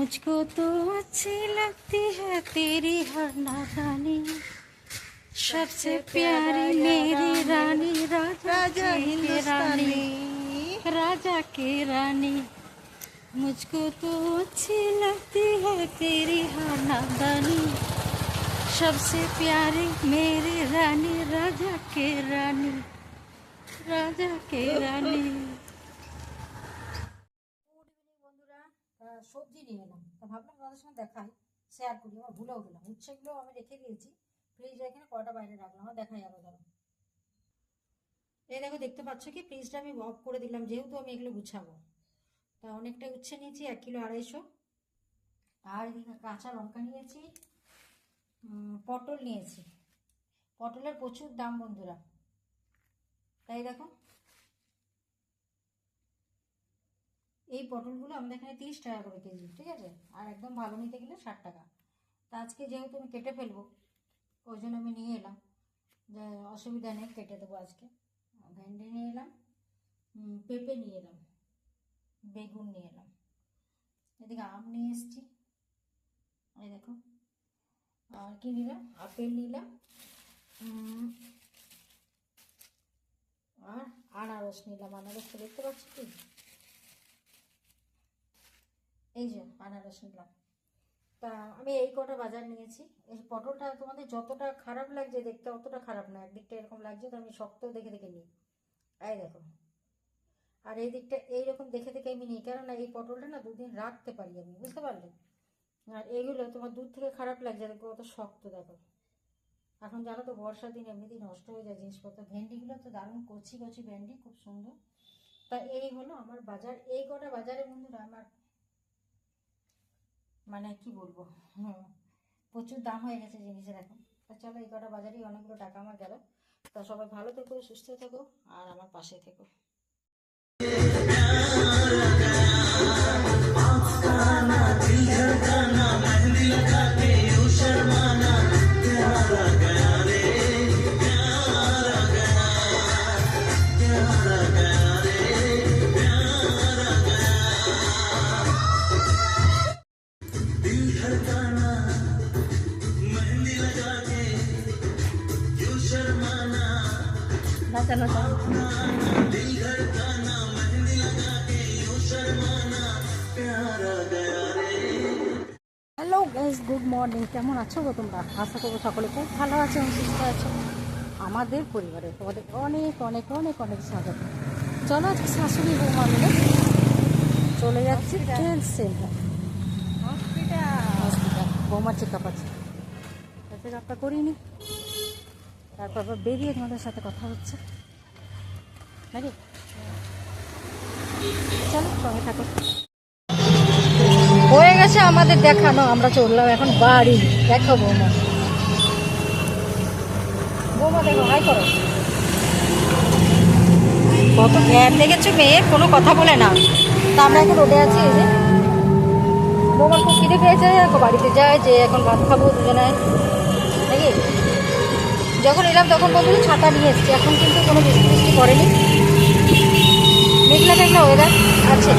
मुझको तो अच्छी लगती है तेरी हर नादानी। सबसे प्यारी मेरी रानी राजा की रानी राजा की रानी। मुझको तो अच्छी लगती है तेरी हर नादानी। सबसे प्यारी मेरी रानी राजा के रानी राजा के रानी। সবজি নিয়ে এলাম। তা ভাবলাম তোমাদের সঙ্গে দেখাই শেয়ার করি আমার ভুলেও গেলাম। উচ্ছেগুলো আমি রেখে দিয়েছি। ফ্রিজে এখানে কটা বাইরে রাখলাম আমার দেখাই আরও ধরো। এই দেখো, দেখতে পাচ্ছ কি? ফ্রিজটা আমি অফ করে দিলাম, যেহেতু আমি এগুলো গুছাবো। তা অনেকটা উচ্ছে নিয়েছি, এক কিলো আড়াইশো। আর কাঁচা লঙ্কা নিয়েছি পটল নিয়েছি। পটলের প্রচুর দাম, বন্ধুরা। তাই দেখো এই পটলগুলো আমাদের এখানে তিরিশ টাকা করে কেজি, ঠিক আছে? আর একদম ভালো নিতে গেলে ষাট টাকা। তা আজকে যেহেতু আমি কেটে ফেলব, ওই জন্য আমি নিয়ে এলাম। যে অসুবিধা নেই, কেটে দেবো আজকে। ভেন্ডি নিয়ে এলাম পেঁপে নিয়ে এলাম, বেগুন নিয়ে এলাম। এদিকে আম নিয়ে এসেছি। এই দেখো, আর কি নিলাম? আপেল নিলাম আর আনারস নিলাম। আনারসটা দেখতে পাচ্ছি কি? এই যে আনারস নিলাম তা আমি এই কটা বাজার নিয়েছি। এই পটলটা তোমাদের যতটা খারাপ লাগছে দেখতে অতটা খারাপ না। একদিকটা এরকম লাগছে, তো আমি শক্ত দেখে দেখে নিই। এই দেখো। আর এই দিকটা এইরকম দেখে দেখে আমি নিই, কেননা এই পটলটা না দুদিন রাখতে পারি আমি, বুঝতে পারলে? আর এইগুলো তোমার দূর থেকে খারাপ লাগছে, দেখো কত শক্ত, দেখো। এখন জানো তো বর্ষার দিন এমনিতেই নষ্ট হয়ে যায় জিনিসপত্র। ভেন্ডিগুলো তো দারুণ কচি কচি ভেন্ডি, খুব সুন্দর। তা এই হলো আমার বাজার। এই কটা বাজারে বন্ধুরা আমার মানে কি বলব? প্রচুর দাম হয়ে গেছে জিনিসের এখন। তা চলো, এই কটা বাজারেই অনেকগুলো টাকা আমার গেল। তা সবাই ভালো থেকো, সুস্থ থেকো, আর আমার পাশে থেকো। নাচা নাচা হ্যালো গাইস গুড মর্নিং কেমন আছো গো তোমরা? আশা করব সকলে খুব ভালো আছো সুস্থ আছো। আমাদের পরিবারে তোমাদের অনেক অনেক অনেক অনেক স্বাগত। চলো আজকে শাশুড়ি বৌমা মিলে চলে যাচ্ছি ট্রেন সেন্টার হসপিটাল বৌমার চেক আপ আছে। চেক আপটা করিনি তারপর বেরিয়ে তোমাদের সাথে কথা হচ্ছে। নাকি? চলো, সঙ্গে থাকো। হয়ে গেছে আমাদের দেখানো, আমরা চললাম এখন বাড়ি। দেখো বৌমা। বৌমা, দেখো, হাই করো। কত গ্যাপ দেখেছ মেয়ের কোনো কথা বলে না। তা আমরা এখন রোডে আছি, এই যে। বৌমার খুব খিদে পেয়েছে বাড়িতে যায় যে এখন ভাত খাব দুজনে। যখন এলাম তখন বলছিল ছাতা নিয়ে এসছি। এখন কিন্তু কোনো বৃষ্টি বৃষ্টি পড়েনি। মেঘলা মেঘলা ওয়েদার আছে।